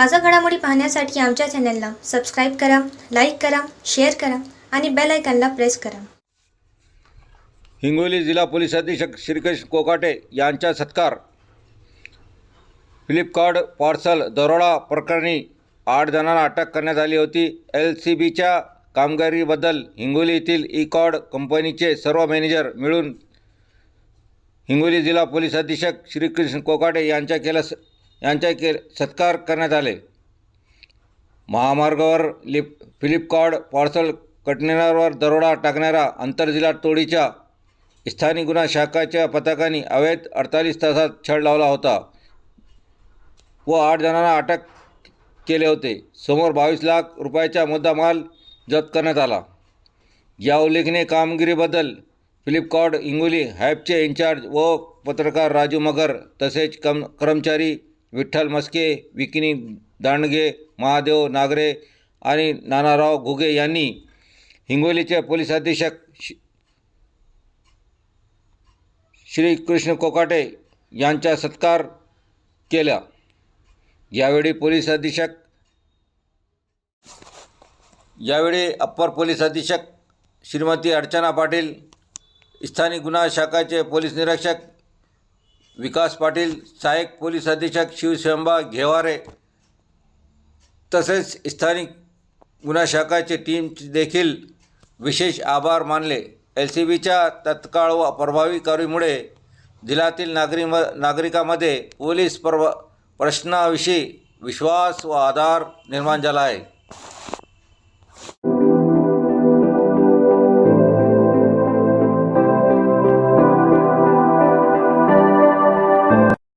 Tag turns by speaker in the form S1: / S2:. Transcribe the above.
S1: ताजा घडामोडी पाहण्यासाठी आमच्या चॅनलला सबस्क्राईब करा लाईक करा शेअर करा आणि बेल आयकॉनला प्रेस करा.
S2: हिंगोली जिल्हा पोलीस अधीक्षक श्रीकृष्ण कोकाटे यांचा सत्कार. फ्लिपकार्ट पार्सल दरोडा प्रकरणी आठ जणांना अटक करण्यात आली होती. एल सी बीच्या कामगिरीबद्दल हिंगोली येथील ई कंपनीचे सर्व मॅनेजर मिळून हिंगोली जिल्हा पोलीस अधीक्षक श्रीकृष्ण कोकाटे यांच्या केला यांच्या के सत्कार करण्यात आले. महामार्गावर लिप फ्लिपकार्ट पार्सल कंटेनरवर दरोडा टाकणाऱ्या आंतरजिल्हा तोडीच्या स्थानिक गुन्हा शाखाच्या पथकाने अवैध अडतालीस तासात छळ लावला होता व आठ जणांना अटक केले होते. समोर बावीस लाख रुपयाचा मुद्दामाल जप्त करण्यात आला. या उल्लेखनीय कामगिरीबद्दल फ्लिपकार्ट हिंगोली हॅपचे इन्चार्ज व पत्रकार राजू मगर तसेच कम कर्मचारी विठ्ठल मस्के विकिनी दांडगे महादेव नागरे आणि नानाराव घुगे यांनी हिंगोलीचे पोलीस अधीक्षक श्री कृष्ण कोकाटे यांचा सत्कार केला. यावेळी पोलीस अधीक्षक यावेळी अप्पर पोलीस अधीक्षक श्रीमती अर्चना पाटील स्थानिक गुन्हा शाखाचे पोलीस निरीक्षक विकास पाटील सहाय्यक पोलीस अधीक्षक शिवशंभा घेवारे तसेच स्थानिक गुन्हा शाखाचे टीम देखील विशेष आभार मानले. एल सी बीच्या तत्काळ व प्रभावी कारवाईमुळे जिल्ह्यातील नागरी म नागरिकांमध्ये पोलीस प्रव प्रश्नाविषयी विश्वास व आधार निर्माण झाला आहे.